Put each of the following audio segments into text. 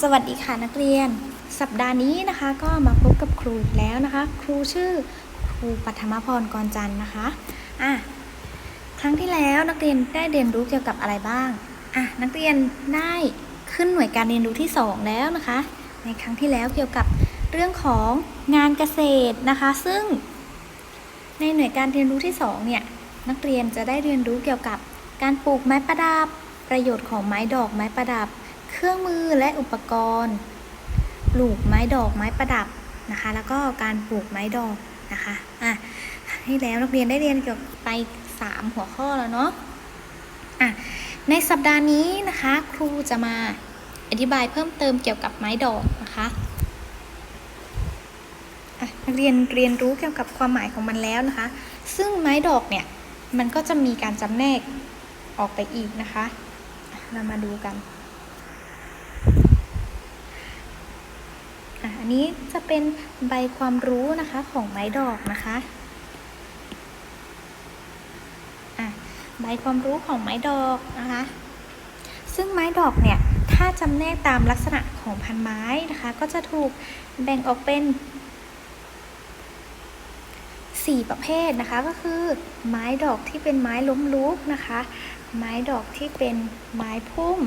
สวัสดีค่ะนักเรียน สัปดาห์นี้นะคะ ก็มาพบกับครูอีกแล้วนะคะ ครูชื่อครูปัทมพรกรจันทร์นะคะอะครั้งที่แล้วนักเรียนได้เรียนรู้เกี่ยวกับอะไรบ้างอะนักเรียนได้ขึ้นหน่วยการเรียนรู้ที่ 2 แล้วนะคะ ในครั้งที่แล้วเกี่ยวกับเรื่องของงานเกษตรนะคะ ซึ่ง ในหน่วยการเรียนรู้ที่2เนี่ยนักเรียนจะได้เรียนรู้เกี่ยวกับการปลูกไม้ประดับ ประโยชน์ของไม้ดอกไม้ประดับ เครื่องมือและอุปกรณ์ ปลูกไม้ดอกไม้ประดับนะคะ แล้วก็การปลูกไม้ดอกนะคะอะที่แล้วนักเรียนได้เรียนเกี่ยวกับไป 3 หัวข้อแล้วเนาะอะในสัปดาห์นี้นะคะ ครูจะมาอธิบายเพิ่มเติมเกี่ยวกับไม้ดอกนะคะอะนักเรียนเรียนรู้เกี่ยวกับความหมายของมันแล้วนะคะ ซึ่งไม้ดอกเนี่ยมันก็จะมีการจำแนกออกไปอีกนะคะ เรามาดูกัน อันนี้จะเป็นใบความรู้นะคะของไม้ดอกนะคะอะใบความรู้ของไม้ดอกนะคะ ซึ่งไม้ดอกเนี่ย ถ้าจำแนกตามลักษณะของพันไม้นะคะ ก็จะถูกแบ่งออกเป็น 4 ประเภทนะคะ ก็คือไม้ดอกที่เป็นไม้ล้มลุกนะคะ ไม้ดอกที่เป็นไม้พุ่ม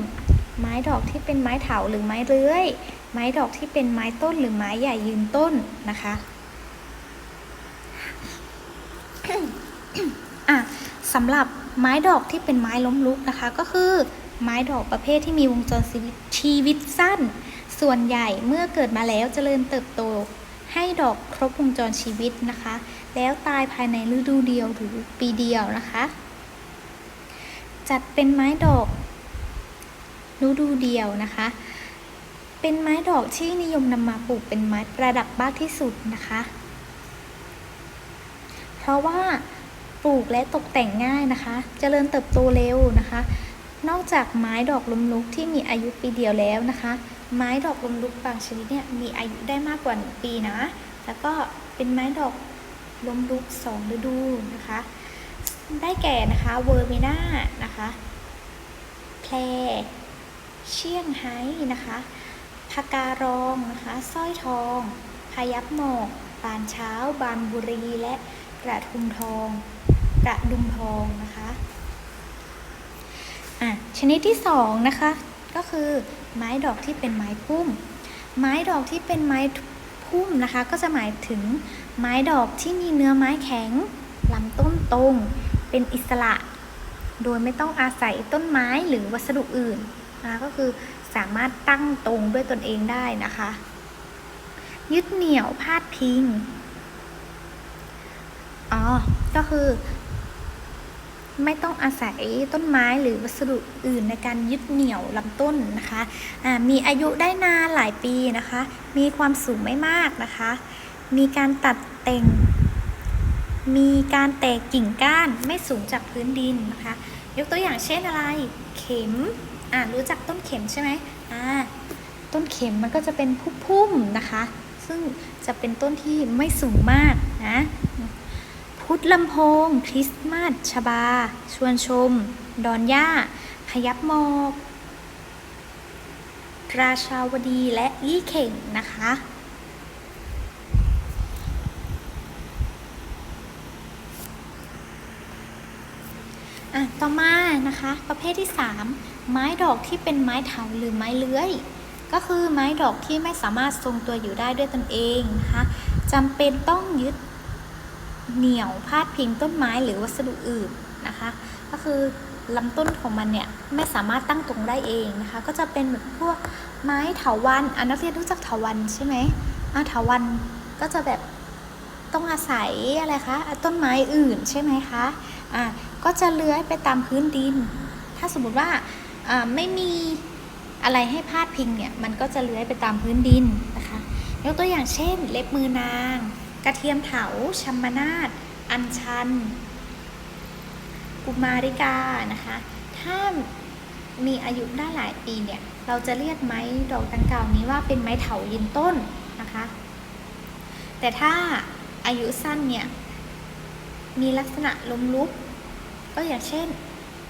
ไม้ดอกที่เป็นไม้เถาหรือไม้เลื้อย ไม้ดอกที่เป็นไม้ต้นหรือไม้ใหญ่ยืนต้นนะคะอะสำหรับไม้ดอกที่เป็นไม้ล้มลุกนะคะ ก็คือไม้ดอกประเภทที่มีวงจรชีวิตชีวิตสั้น ส่วนใหญ่เมื่อเกิดมาแล้วจเจริญเติบโต ให้ดอกครบวงจรชีวิตนะคะ แล้วตายภายในฤดูเดียวหรือปีเดียวนะคะ จัดเป็นไม้ดอก ฤดูเดียวนะคะ เป็นไม้ดอกที่นิยมนำมาปลูกเป็นไม้ประดับมากที่สุดนะคะ เพราะว่าปลูกและตกแต่งง่ายนะคะ เจริญเติบโตเร็วนะคะ นอกจากไม้ดอกลมลุกที่มีอายุปีเดียวแล้วนะคะ ไม้ดอกลมลุกบางชนิดเนี่ยมีอายุได้มากกว่า1ปีนะ แล้วก็เป็นไม้ดอกลมลุก2ฤดูนะคะ ได้แก่นะคะเวอร์มิน่านะคะแพร เชี่ยงไฮ้นะคะพาการองนะคะสร้อยทองพายับหมอกปานเช้า บานบุรีและกระทุมทองกระดุมทองนะคะอะชนิดที่สองนะคะก็คือไม้ดอกที่เป็นไม้พุ่ม ไม้ดอกที่เป็นไม้พุ่มนะคะ ก็จะหมายถึงไม้ดอกที่มีเนื้อไม้แข็งลำต้นตรง เป็นอิสระ โดยไม่ต้องอาศัยต้นไม้หรือวัสดุอื่น นะคะก็คือสามารถตั้งตรงด้วยตนเองได้นะคะ ยึดเหนี่ยวพาดพิง อ๋อ ก็คือ ไม่ต้องอาศัยต้นไม้หรือวัสดุอื่นในการยึดเหนี่ยวลำต้นนะคะะมีอายุได้นานหลายปีนะคะ มีความสูงไม่มากนะคะ มีการตัดแต่งมีการแตกกิ่งก้านไม่สูงจากพื้นดินนะคะ ยกตัวอย่างเช่นอะไร เข็ม อ่ารู้จักต้นเข็มใช่ไหมอ่าต้นเข็มมันก็จะเป็นพุ่มๆนะคะ ซึ่งจะเป็นต้นที่ไม่สูงมากนะพุทธลำโพง คริสต์มาสชบา ชวนชม ดอนย่า พยับหมอกราชาวดีและยี่เข่งนะคะ อะ ต่อมา นะคะ ประเภทที่ 3 ไม้ดอกที่เป็นไม้เถาหรือไม้เลื้อย ก็คือไม้ดอกที่ไม่สามารถทรงตัวอยู่ได้ด้วยตนเองนะคะจำเป็นต้องยึดเหนี่ยวพาดพิงต้นไม้หรือวัสดุอื่นนะคะ ก็คือลำต้นของมันเนี่ยไม่สามารถตั้งตรงได้เองนะคะ ก็จะเป็นแบบพวกไม้เถาวันอันนักเรียนรู้จักเถาวันใช่ไหมอะเถาวันก็จะแบบต้องอาศัยอะไรคะต้นไม้อื่นใช่ไหมคะอะ ก็จะเลื้อยไปตามพื้นดิน ถ้าสมมติว่าไม่มีอะไรให้พาดพิงเนี่ย มันก็จะเลื้อยไปตามพื้นดินนะคะ ยกตัวอย่างเช่น เล็บมือนาง กระเทียมเถาชัมมนาตอัญชัน กุมาริกานะคะ ถ้ามีอายุได้หลายปีเนี่ย เราจะเรียกไม้ดอกดังกล่าวนี้ว่าเป็นไม้เถายืนต้นนะคะ แต่ถ้าอายุสั้นเนี่ย มีลักษณะล้มลุก ก็อย่างเช่น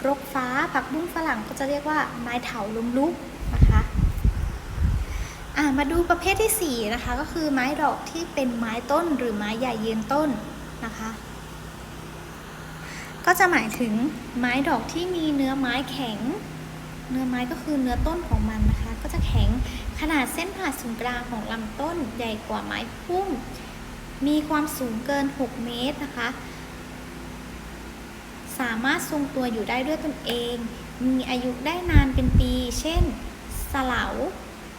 รกฟ้าผักบุ้งฝรั่งก็จะเรียกว่าไม้เถาล้มลุกนะคะอะมาดูประเภทที่4นะคะ ก็คือไม้ดอกที่เป็นไม้ต้นหรือไม้ใหญ่ยืนต้นนะคะ ก็จะหมายถึงไม้ดอกที่มีเนื้อไม้แข็ง เนื้อไม้ก็คือเนื้อต้นของมันนะคะ ก็จะแข็งขนาดเส้นผ่าศูนย์กลางของลำต้นใหญ่กว่าไม้พุ่มมีความสูงเกิน 6 เมตรนะคะ สามารถทรงตัวอยู่ได้ด้วยตนเอง มีอายุได้นานเป็นปี เช่น สลาว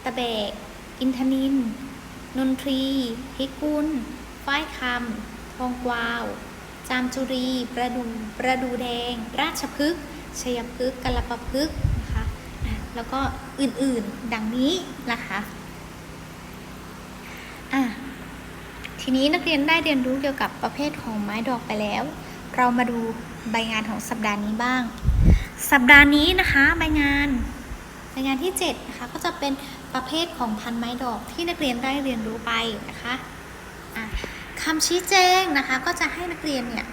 ตะแบก อินทนิน นนทรี พิกุลฝ้ายคำ ทองกวาว จามจุรี ประดูประดูแดง ราชพฤกษ์ชัยพฤกษ์กัลปพฤกษ์นะคะแล้วก็อื่นๆ ดังนี้นะคะอะทีนี้นักเรียนได้เรียนรู้เกี่ยวกับประเภทของไม้ดอกไปแล้ว เรามาดูใบงานของสัปดาห์นี้บ้าง สัปดาห์นี้นะคะใบงานใบงานที่7นะคะก็จะเป็นประเภทของพันไม้ดอกที่นักเรียนได้เรียนรู้ไปนะคะะคำชี้แจงนะคะก็จะให้นักเรียนเนี่ย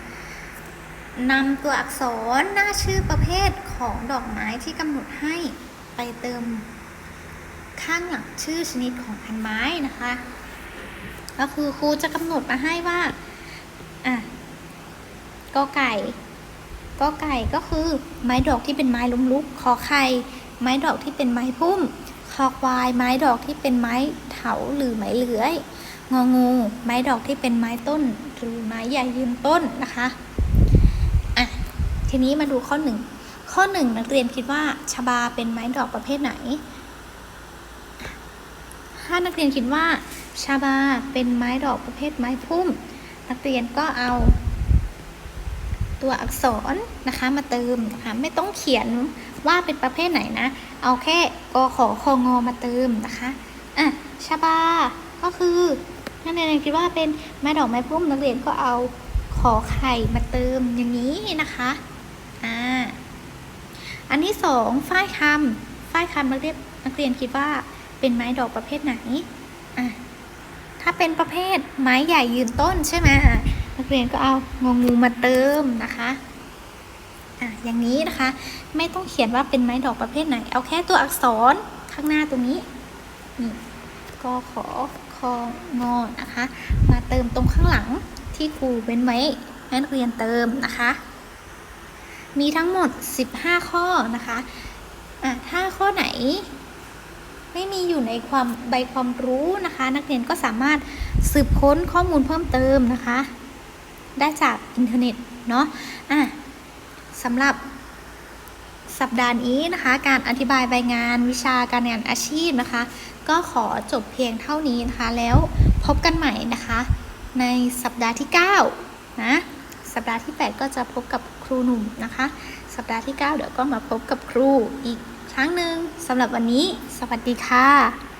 นำตัวอักษรหน้าชื่อประเภทของดอกไม้ที่กำหนดให้ไปเติมข้างหลังชื่อชนิดของพันไม้นะคะ ก็คือครูจะกำหนดมาให้ว่าอะ กอไก่กอไก่ก็คือ ไม้ดอกที่เป็นไม้ล้มลุก ขอไข่ไม้ดอกที่เป็นไม้พุ่ม คอควาย ไม้ดอกที่เป็นไม้เถาหรือไม้เลื้อย งองู ไม้ดอกที่เป็นไม้ต้น หรือไม้ใหญ่ยืนต้นนะคะอะทีนี้มาดูข้อหนึ่งข้อหนึ่งนักเรียนคิดว่าชบาเป็นไม้ดอกประเภทไหน ถ้านักเรียนคิดว่าชาบาเป็นไม้ดอกประเภทไม้พุ่ม นักเรียนก็เอา ตัวอักษรนะคะมาเติมนะคะไม่ต้องเขียนว่าเป็นประเภทไหนนะ เอาแค่กขอคงอมาเติมนะคะอะชาบา ก็คือนักเรียนคิดว่าเป็นไม้ดอกไม้พุ่มนักเรียนก็เอาขอไข่มาเติมอย่างนี้นะคะอ่าอันที่สองฝ้ายคำฝ้ายคำนักเรียนนักเรียนคิดว่าเป็นไม้ดอกประเภทไหนอะถ้าเป็นประเภทไม้ใหญ่ยืนต้นใช่ไหมอะ กเรียนก็เอางองูมาเติมนะคะอะอย่างนี้นะคะ ไม่ต้องเขียนว่าเป็นไม้ดอกประเภทไหน เอาแค่ตัวอักษรข้างหน้าตรงนี้นี่ก็ขอคองอนะคะ มาเติมตรงข้างหลังที่ครูเว้นไว้ให้นักเรียนเติมนะคะ มีทั้งหมด 15 ข้อนะคะอะถ้าข้อไหน ไม่มีอยู่ในความใบความรู้นะคะ นักเรียนก็สามารถสืบค้นข้อมูลเพิ่มเติมนะคะ ได้จากอินเทอร์เน็ตเนาะอะสำหรับสัปดาห์นี้นะคะ การอธิบายใบงานวิชาการงานอาชีพนะคะ ก็ขอจบเพียงเท่านี้นะคะ แล้วพบกันใหม่นะคะ ในสัปดาห์ที่ 9 นะ สัปดาห์ที่ 8 ก็จะพบกับครูหนุ่มนะคะ สัปดาห์ที่ 9 เดี๋ยวก็มาพบกับครูอีกครั้งหนึ่งสำหรับวันนี้ สวัสดีค่ะ